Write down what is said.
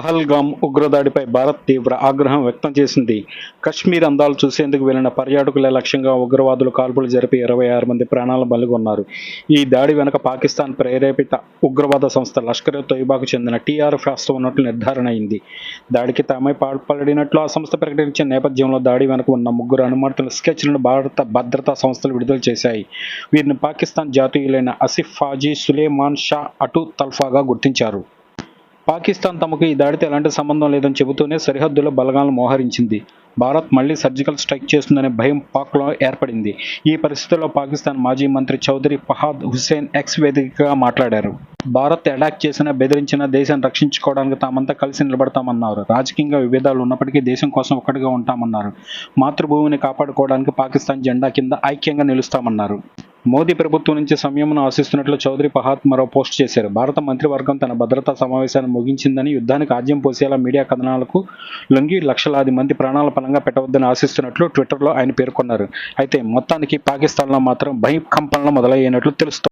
పహల్గామ్ ఉగ్రదాడిపై భారత్ తీవ్ర ఆగ్రహం వ్యక్తం చేసింది. కశ్మీర్ అందాలు చూసేందుకు వెళ్ళిన పర్యాటకులే లక్ష్యంగా ఉగ్రవాదులు కాల్పులు జరిపి ఇరవై ఆరు మంది ప్రాణాలు బలిగొన్నారు. ఈ దాడి వెనుక పాకిస్తాన్ ప్రేరేపిత ఉగ్రవాద సంస్థ లష్కర్ తొయ్బాకు తొయిబాకు చెందిన టీఆర్ఎఫ్ రాష్ట్రం ఉన్నట్లు నిర్ధారణ అయింది. దాడికి తామే పాల్పడినట్లు ఆ సంస్థ ప్రకటించిన నేపథ్యంలో దాడి వెనుక ఉన్న ముగ్గురు అనుమానితుల స్కెచ్లను భారత భద్రతా సంస్థలు విడుదల చేశాయి. వీరిని పాకిస్తాన్ జాతీయులైన ఆసిఫ్ ఫాజీ సులేమాన్ షా అటు తల్ఫాగా గుర్తించారు. పాకిస్తాన్ తమకు ఈ దాడితో ఎలాంటి సంబంధం లేదని చెబుతూనే సరిహద్దులో బలగాలను మోహరించింది. భారత్ మళ్ళీ సర్జికల్ స్ట్రైక్ చేస్తుందనే భయం పాక్లో ఏర్పడింది. ఈ పరిస్థితుల్లో పాకిస్తాన్ మాజీ మంత్రి చౌదరి ఫహాద్ హుస్సేన్ ఎక్స్ వేదికగా మాట్లాడారు. భారత్ అటాక్ చేసిన బెదిరించిన దేశాన్ని రక్షించుకోవడానికి తామంతా కలిసి నిలబడతామన్నారు. రాజకీయంగా విభేదాలు ఉన్నప్పటికీ దేశం కోసం ఒక్కటిగా ఉంటామన్నారు. మాతృభూమిని కాపాడుకోవడానికి పాకిస్తాన్ జెండా కింద ఐక్యంగా నిలుస్తామన్నారు. మోదీ ప్రభుత్వం నుంచి సంయమనం ఆశిస్తున్నట్లు చౌదరి పహాత్ మరో పోస్ట్ చేశారు. భారత మంత్రివర్గం తన భద్రతా సమావేశాన్ని ముగించిందని యుద్ధానికి ఆజ్యం పోసేలా మీడియా కథనాలకు లొంగి లక్షలాది మంది ప్రాణాల పరంగా పెట్టవద్దని ఆశిస్తున్నట్లు ట్విట్టర్లో ఆయన పేర్కొన్నారు. అయితే మొత్తానికి పాకిస్తాన్లో మాత్రం భయకంపనలు మొదలయ్యినట్లు తెలుస్తోంది.